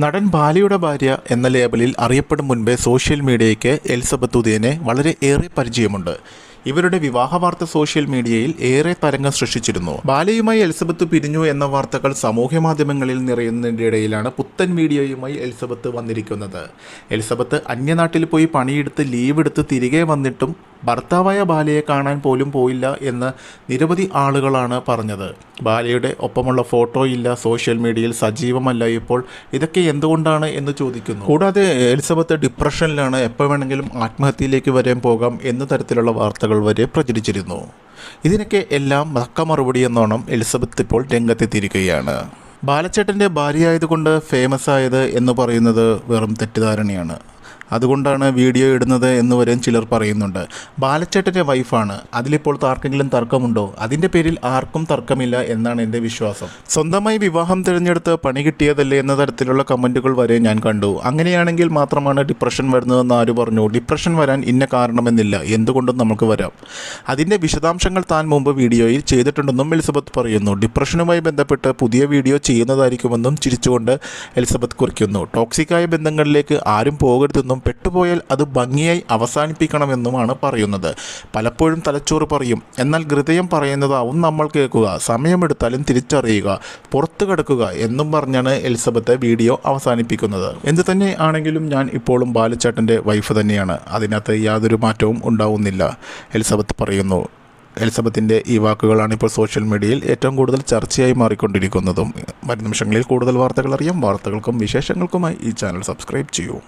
നടൻ ബാലിയുടെ ഭാര്യ എന്ന ലേബലിൽ അറിയപ്പെടും മുൻപേ സോഷ്യൽ മീഡിയയ്ക്ക് എലിസബത്ത് ഉദയനെ വളരെ ഏറെ പരിചയമുണ്ട്. ഇവരുടെ വിവാഹ വാർത്ത സോഷ്യൽ മീഡിയയിൽ ഏറെ തരംഗം സൃഷ്ടിച്ചിരുന്നു. ബാലയുമായി എലിസബത്ത് പിരിഞ്ഞു എന്ന വാർത്തകൾ സമൂഹ മാധ്യമങ്ങളിൽ നിറയുന്നതിന്റെ ഇടയിലാണ് പുത്തൻ വീഡിയോയുമായി എലിസബത്ത് വന്നിരിക്കുന്നത്. എലിസബത്ത് അന്യനാട്ടിൽ പോയി പണിയെടുത്ത് ലീവ് എടുത്ത് തിരികെ വന്നിട്ടും ഭർത്താവായ ബാലയെ കാണാൻ പോലും പോയില്ല എന്ന് നിരവധി ആളുകളാണ് പറഞ്ഞത്. ബാലയുടെ ഒപ്പമുള്ള ഫോട്ടോ ഇല്ല സോഷ്യൽ മീഡിയയിൽ സജീവമല്ല ഇപ്പോൾ. ഇതൊക്കെ എന്തുകൊണ്ടാണ് എന്ന് ചോദിക്കുന്നു. കൂടാതെ എലിസബത്ത് ഡിപ്രഷനിലാണ് എപ്പോൾ വേണമെങ്കിലും ആത്മഹത്യയിലേക്ക് വരെ പോകാം എന്ന തരത്തിലുള്ള വാർത്തകൾ വരെ പ്രചരിച്ചിരുന്നു. ഇതിനൊക്കെ എല്ലാം തക്ക മറുപടി എന്നോണം എലിസബത്ത് ഇപ്പോൾ രംഗത്തെത്തിയിരിക്കുകയാണ്. ബാലച്ചേട്ടന്റെ ഭാര്യയായതുകൊണ്ട് ഫേമസ് ആയത് എന്ന് പറയുന്നത് വെറും തെറ്റിദ്ധാരണയാണ്. അതുകൊണ്ടാണ് വീഡിയോ ഇടുന്നത് എന്ന് വരെയും ചിലർ പറയുന്നുണ്ട്. ബാലച്ചേട്ടന്റെ വൈഫാണ്. അതിലിപ്പോൾ ആർക്കെങ്കിലും തർക്കമുണ്ടോ? അതിന്റെ പേരിൽ ആർക്കും തർക്കമില്ല എന്നാണ് എന്റെ വിശ്വാസം. സ്വന്തമായി വിവാഹം തിരഞ്ഞെടുത്ത് പണി കിട്ടിയതല്ലേ എന്ന തരത്തിലുള്ള കമന്റുകൾ വരെ ഞാൻ കണ്ടു. അങ്ങനെയാണെങ്കിൽ മാത്രമാണ് ഡിപ്രഷൻ വരുന്നതെന്ന് ആര് പറഞ്ഞു? ഡിപ്രഷൻ വരാൻ ഇന്ന കാരണമെന്നില്ല. എന്തുകൊണ്ടും നമുക്ക് വരാം. അതിന്റെ വിശദാംശങ്ങൾ താൻ മുമ്പ് വീഡിയോയിൽ ചെയ്തിട്ടുണ്ടെന്നും എലിസബത്ത് പറയുന്നു. ഡിപ്രഷനുമായി ബന്ധപ്പെട്ട് പുതിയ വീഡിയോ ചെയ്യുന്നതായിരിക്കുമെന്നും ചിരിച്ചുകൊണ്ട് എലിസബത്ത് കുറിക്കുന്നു. ടോക്സിക്കായ ബന്ധങ്ങളിലേക്ക് ആരും പോകരുതെന്നും പെട്ടുപോയാൽ അത് ഭംഗിയായി അവസാനിപ്പിക്കണമെന്നുമാണ് പറയുന്നത്. പലപ്പോഴും തലച്ചോറ് പറയും. എന്നാൽ ഹൃദയം പറയുന്നതാവും നമ്മൾ കേൾക്കുക. സമയമെടുത്താലും തിരിച്ചറിയുക. പുറത്തു കിടക്കുക എന്നും പറഞ്ഞാണ് എലിസബത്ത് വീഡിയോ അവസാനിപ്പിക്കുന്നത്. എന്തു തന്നെ ആണെങ്കിലും ഞാൻ ഇപ്പോഴും ബാലച്ചേട്ടന്റെ വൈഫ് തന്നെയാണ്. അതിനകത്ത് യാതൊരു മാറ്റവും ഉണ്ടാവുന്നില്ല. എലിസബത്ത് പറയുന്നു. എലിസബത്തിന്റെ ഈ വാക്കുകളാണ് ഇപ്പോൾ സോഷ്യൽ മീഡിയയിൽ ഏറ്റവും കൂടുതൽ ചർച്ചയായി മാറിക്കൊണ്ടിരിക്കുന്നതും. വരും നിമിഷങ്ങളിൽ കൂടുതൽ വാർത്തകൾ അറിയാം. വാർത്തകൾക്കും വിശേഷങ്ങൾക്കുമായി ഈ ചാനൽ സബ്സ്ക്രൈബ് ചെയ്യൂ.